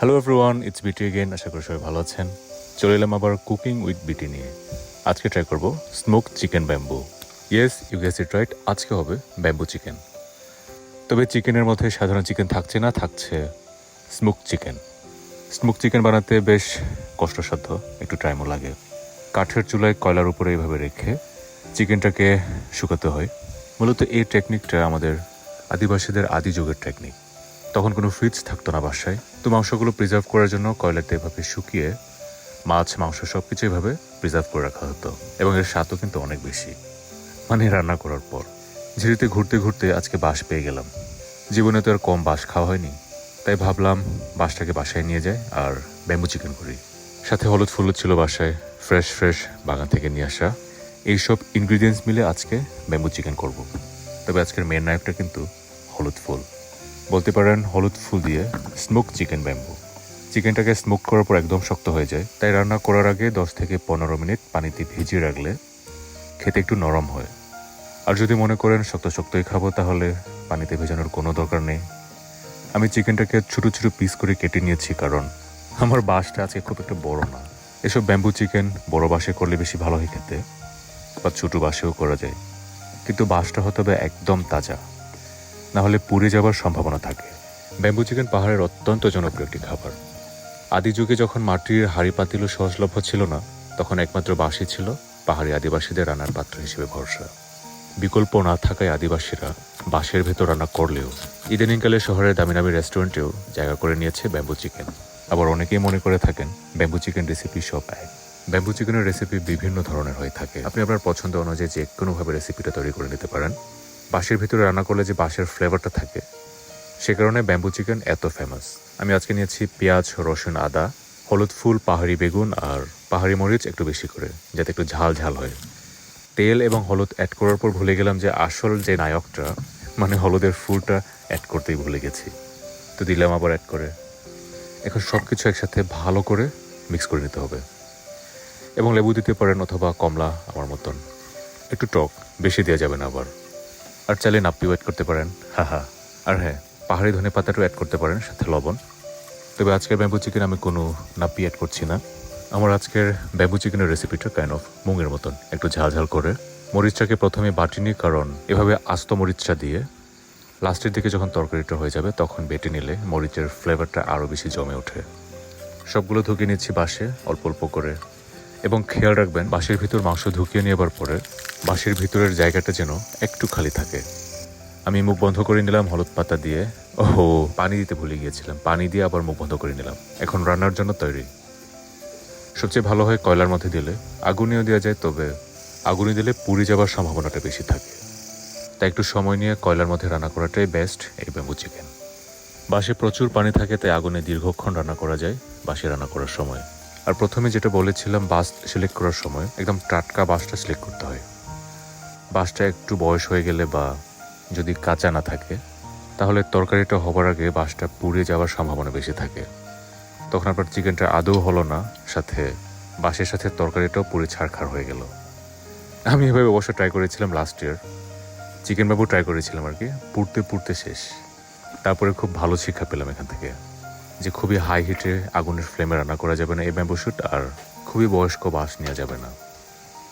Hello everyone it's BT again আশা করি সবাই ভালো আছেন। চলে এলাম আবার কুকিং উইথ বিটি নিয়ে। আজকে ট্রাই করব smoke chicken bamboo yes you guess it right আজকে হবে ব্যাম্বু চিকেন তবে চিকেনের মধ্যে সাধারণ চিকেন থাকছে না, থাকছে স্মোক চিকেন স্মোক চিকেন বানাতে বেশ কষ্টসাধ্য। একটু টাইমও লাগে। কাঠের চুলায় কয়লার উপরে এইভাবে রেখে চিকেনটাকে শুকাতে হয়। মূলত এই টেকনিকটা আমাদের আদিবাসীদের আদি যুগের টেকনিক তখন কোনো ফ্রিজ থাকতো না বাসায়। তো মাংসগুলো প্রিজার্ভ করার জন্য কয়লাতে এভাবে শুকিয়ে মাছ, মাংস সব কিছু এভাবে প্রিজার্ভ করে রাখা হতো এবং এর স্বাদও কিন্তু অনেক বেশি। মানে রান্না করার পর। ঝিরিতে ঘুরতে ঘুরতে আজকে বাঁশ পেয়ে গেলাম। জীবনে তো আর কম বাঁশ খাওয়া হয়নি। তাই ভাবলাম বাঁশটাকে বাসায় নিয়ে যাই আর ব্যাম্বু চিকেন করি। সাথে হলুদ ফুলুদ ছিল বাসায় ফ্রেশ ফ্রেশ বাগান থেকে নিয়ে আসা। এইসব ইনগ্রিডিয়েন্টস মিলে আজকে ব্যাম্বু চিকেন করব। তবে আজকের মেন নাইফটা কিন্তু হলুদ ফুল। বলতে পারেন হলুদ ফুল দিয়ে স্মোক চিকেন ব্যাম্বু চিকেনটাকে স্মোক করার পর একদম শক্ত হয়ে যায়। তাই রান্না করার আগে দশ থেকে পনেরো মিনিট পানিতে ভিজিয়ে রাখলে খেতে একটু নরম হয়। আর যদি মনে করেন শক্ত শক্তই খাব, তাহলে পানিতে ভেজানোর কোনো দরকার নেই। আমি চিকেনটাকে ছোটো ছোটো পিস করে কেটে নিয়েছি কারণ আমার বাঁশটা আজকে খুব একটা বড় না। এসব ব্যাম্বু চিকেন বড় বাসে করলে বেশি ভালো হয় খেতে, বা ছোটো বাসেও করা যায়। কিন্তু বাঁশটা হতে হবে একদম তাজা। না হলে পুড়ে যাওয়ার সম্ভাবনা থাকে। ব্যাম্বু চিকেন পাহাড়ের অত্যন্ত জনপ্রিয় একটি খাবার। আদি যুগে যখন মাটির হাড়ি পাতিল সহজলভ্য ছিল না, তখন একমাত্র বাঁশই ছিল পাহাড়ি আদিবাসীদের রান্নার পাত্র হিসেবে ভরসা। বিকল্প না থাকায় আদিবাসীরা বাঁশের ভেতর রান্না করলেও, ইদানিংকালে শহরের দামি দামি রেস্টুরেন্টেও জায়গা করে নিয়েছে ব্যাম্বু চিকেন। আবার অনেকেই মনে করে থাকেন, ব্যাম্বু চিকেন রেসিপি সব এক। ব্যাম্বু চিকেনের রেসিপি বিভিন্ন ধরনের হয়ে থাকে। আপনি আপনার পছন্দ অনুযায়ী যে কোনোভাবে রেসিপিটা তৈরি করে নিতে পারেন। বাঁশের ভিতরে রান্না করলে যে বাঁশের ফ্লেভারটা থাকে, সে কারণে ব্যাম্বু চিকেন এত ফেমাস আমি আজকে নিয়েছি পেঁয়াজ, রসুন, আদা, হলুদ ফুল, পাহাড়ি বেগুন আর পাহাড়ি মরিচ একটু বেশি করে, যাতে একটু ঝাল ঝাল হয়। তেল এবং হলুদ অ্যাড করার পর ভুলে গেলাম যে আসল যে নায়কটা মানে হলুদের ফুলটা অ্যাড করতেই ভুলে গেছি। তো দিলাম আবার অ্যাড করে। এখন সব কিছু একসাথে ভালো করে মিক্স করে নিতে হবে। এবং লেবু দিতে পারেন অথবা কমলা, আমার মতন। একটু টক, বেশি দেওয়া যাবে না আবার। আর চাইলে নাপ্পিও অ্যাড করতে পারেন। হা হা। আর হ্যাঁ পাহাড়ি ধনে পাতাটাও অ্যাড করতে পারেন, সাথে লবণ। তবে আজকের ব্যাম্বু চিকেন আমি কোনো নাপ্পি অ্যাড করছি না। আমার আজকের ব্যাম্বু চিকেনের রেসিপিটা কাইন্ড অফ মুঙের মতন, একটু ঝাল ঝাল করে। মরিচটাকে প্রথমে বাটি নিই কারণ এভাবে আস্ত মরিচটা দিয়ে লাস্টের দিকে যখন তরকারিটা হয়ে যাবে, তখন বেটে নিলে মরিচের ফ্লেভারটা আরও বেশি জমে ওঠে। সবগুলো ধুকিয়ে নিচ্ছি বাসে অল্প অল্প করে। এবং খেয়াল রাখবেন, বাঁশের ভিতর মাংস ঢুকিয়ে নেবার পরে বাঁশের ভিতরের জায়গাটা যেন একটু খালি থাকে। আমি মুখ বন্ধ করে নিলাম হলুদ পাতা দিয়ে। ওহো, পানি দিতে ভুলে গিয়েছিলাম। পানি দিয়ে আবার মুখ বন্ধ করে নিলাম। এখন রান্নার জন্য তৈরি। সবচেয়ে ভালো হয় কয়লার মধ্যে দিলে আগুনেও দেওয়া যায়, তবে আগুনে দিলে পুড়ে যাওয়ার সম্ভাবনাটা বেশি থাকে। তাই একটু সময় নিয়ে কয়লার মধ্যে রান্না করাটাই বেস্ট এই ব্যাম্বু চিকেন বাসে প্রচুর পানি থাকে, তাই আগুনে দীর্ঘক্ষণ রান্না করা যায় বাসে রান্না করার সময়। আর প্রথমে যেটা বলেছিলাম বাস সিলেক্ট করার সময় একদম টাটকা বাসটা সিলেক্ট করতে হয়। বাসটা একটু বয়স হয়ে গেলে বা যদি কাঁচা না থাকে, তাহলে তরকারিটা হবার আগে বাসটা পুড়ে যাওয়ার সম্ভাবনা বেশি থাকে। তখন আপনার চিকেনটা আদৌ হলো না, সাথে বাসের সাথে তরকারিটাও পুড়ে ছাড়খাড় হয়ে গেল। আমি এভাবে অবশ্য ট্রাই করেছিলাম লাস্ট ইয়ার চিকেন বাবু ট্রাই করেছিলাম আর কি, পুড়তে পুড়তে শেষ। তারপরে খুব ভালো শিক্ষা পেলাম এখান থেকে। যে খুবই হাই হিটে আগুনের ফ্লেমে রান্না করা যাবে না, এই ব্যাম্বু শুট আর খুবই বয়স্ক বাঁশ নেওয়া যাবে না।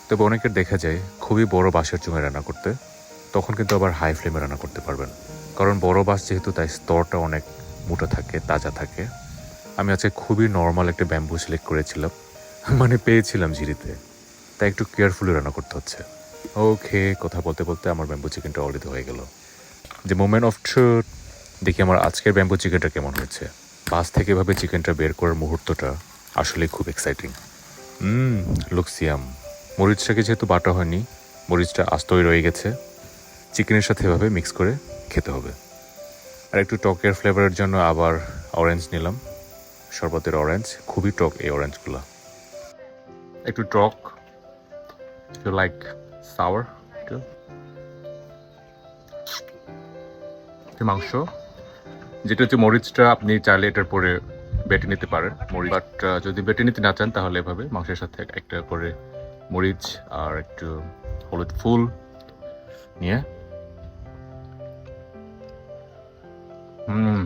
তবে অনেকের দেখা যায় খুবই বড় বাঁশের চুঙে রান্না করতে, তখন কিন্তু আবার হাই ফ্লেমে রান্না করতে পারবেন। কারণ বড় বাঁশ যেহেতু তাই স্তরটা অনেক মোটা থাকে, তাজা থাকে। আমি আজকে খুবই নর্মাল একটা ব্যাম্বু সিলেক্ট করেছিলাম মানে পেয়েছিলাম ঝিরিতে। তাই একটু কেয়ারফুলি রান্না করতে হচ্ছে। ওকে, কথা বলতে বলতে আমার ব্যাম্বু চিকেনটা অলরেডি হয়ে গেল। যে মোমেন্ট অফ ট্রুথ দেখি আমার আজকের ব্যাম্বু চিকেনটা কেমন হয়েছে। বাস থেকে এভাবে চিকেনটা বের করার মুহূর্তটা আসলে খুব এক্সাইটিং হুম লুকসিয়াম মরিচটাকে যেহেতু বাটা হয়নি, মরিচটা আস্তই রয়ে গেছে, চিকেনের সাথে এভাবে মিক্স করে খেতে হবে। আর একটু টকের ফ্লেভারের জন্য আবার অরেঞ্জ নিলাম। শরবতের অরেঞ্জ খুবই টক এই অরেঞ্জগুলো একটু টক ইউ লাইক সাওয়ার মাংস। যেটা হচ্ছে মরিচটা আপনি চাইলে এটার পরে বেটে নিতে পারেন। মরিচ বাট যদি বেটে নিতে না চান তাহলে এভাবে মাংসের সাথে একটা করে মরিচ আর একটু হলুদ ফুল নিয়ে। হুম।